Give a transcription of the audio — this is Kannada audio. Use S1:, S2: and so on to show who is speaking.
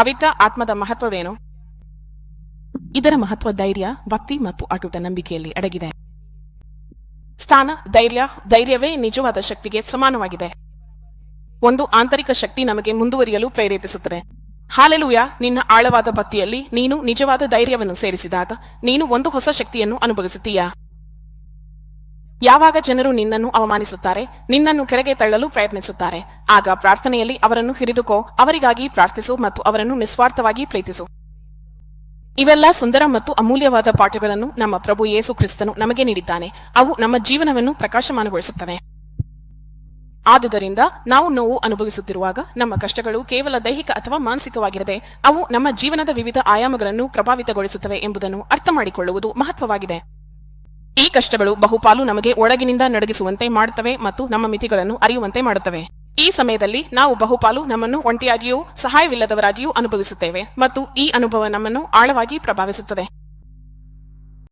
S1: ಪವಿತ್ರ ಆತ್ಮದ ಮಹತ್ವವೇನು? ಇದರ ಮಹತ್ವ ಧೈರ್ಯ, ಭಕ್ತಿ ಮತ್ತು ಅಟುಟ ನಂಬಿಕೆಯಲ್ಲಿ ಅಡಗಿದೆ. ಸ್ಥಾನ, ಧೈರ್ಯ, ಧೈರ್ಯವೇ ನಿಜವಾದ ಶಕ್ತಿಗೆ ಸಮಾನವಾಗಿದೆ. ಒಂದು ಆಂತರಿಕ ಶಕ್ತಿ ನಮಗೆ ಮುಂದುವರಿಯಲು ಪ್ರೇರೇಪಿಸುತ್ತದೆ. ಹಾಲೆಲುಯ, ನಿನ್ನ ಆಳವಾದ ಭಕ್ತಿಯಲ್ಲಿ ನೀನು ನಿಜವಾದ ಧೈರ್ಯವನ್ನು ಸೇರಿಸಿದಾಗ ನೀನು ಒಂದು ಹೊಸ ಶಕ್ತಿಯನ್ನು ಅನುಭವಿಸುತ್ತೀಯಾ? ಯಾವಾಗ ಜನರು ನಿನ್ನನ್ನು ಅವಮಾನಿಸುತ್ತಾರೆ, ನಿನ್ನನ್ನು ಕೆಳಗೆ ತಳ್ಳಲು ಪ್ರಯತ್ನಿಸುತ್ತಾರೆ. ಆಗ ಪ್ರಾರ್ಥನೆಯಲ್ಲಿ ಅವರನ್ನು ಹಿರಿದುಕೋ ಅವರಿಗಾಗಿ ಪ್ರಾರ್ಥಿಸು ಮತ್ತು ಅವರನ್ನು ನಿಸ್ವಾರ್ಥವಾಗಿ ಪ್ರೀತಿಸು. ಇವೆಲ್ಲ ಸುಂದರ ಮತ್ತು ಅಮೂಲ್ಯವಾದ ಪಾಠಗಳನ್ನು ನಮ್ಮ ಪ್ರಭು ಯೇಸು ಕ್ರಿಸ್ತನು ನಮಗೆ ನೀಡಿದ್ದಾನೆ. ಅವು ನಮ್ಮ ಜೀವನವನ್ನು ಪ್ರಕಾಶಮಾನಗೊಳಿಸುತ್ತವೆ. ಆದುದರಿಂದ ನಾವು ನೋವು ಅನುಭವಿಸುತ್ತಿರುವಾಗ ನಮ್ಮ ಕಷ್ಟಗಳು ಕೇವಲ ದೈಹಿಕ ಅಥವಾ ಮಾನಸಿಕವಾಗಿರದೆ, ಅವು ನಮ್ಮ ಜೀವನದ ವಿವಿಧ ಆಯಾಮಗಳನ್ನು ಪ್ರಭಾವಿತಗೊಳಿಸುತ್ತವೆ ಎಂಬುದನ್ನು ಅರ್ಥ ಮಾಡಿಕೊಳ್ಳುವುದು ಮಹತ್ವವಾಗಿದೆ. ಈ ಕಷ್ಟಗಳು ಬಹುಪಾಲು ನಮಗೆ ಒಳಗಿನಿಂದ ನಡಗಿಸುವಂತೆ ಮಾಡುತ್ತವೆ ಮತ್ತು ನಮ್ಮ ಮಿತಿಗಳನ್ನು ಅರಿಯುವಂತೆ ಮಾಡುತ್ತವೆ. ಈ ಸಮಯದಲ್ಲಿ ನಾವು ಬಹುಪಾಲು ನಮ್ಮನ್ನು ಒಂಟಿಯಾಗಿಯೂ ಸಹಾಯವಿಲ್ಲದವರಾಗಿಯೂ ಅನುಭವಿಸುತ್ತೇವೆ ಮತ್ತು ಈ ಅನುಭವ ನಮ್ಮನ್ನು ಆಳವಾಗಿ ಪ್ರಭಾವಿಸುತ್ತದೆ.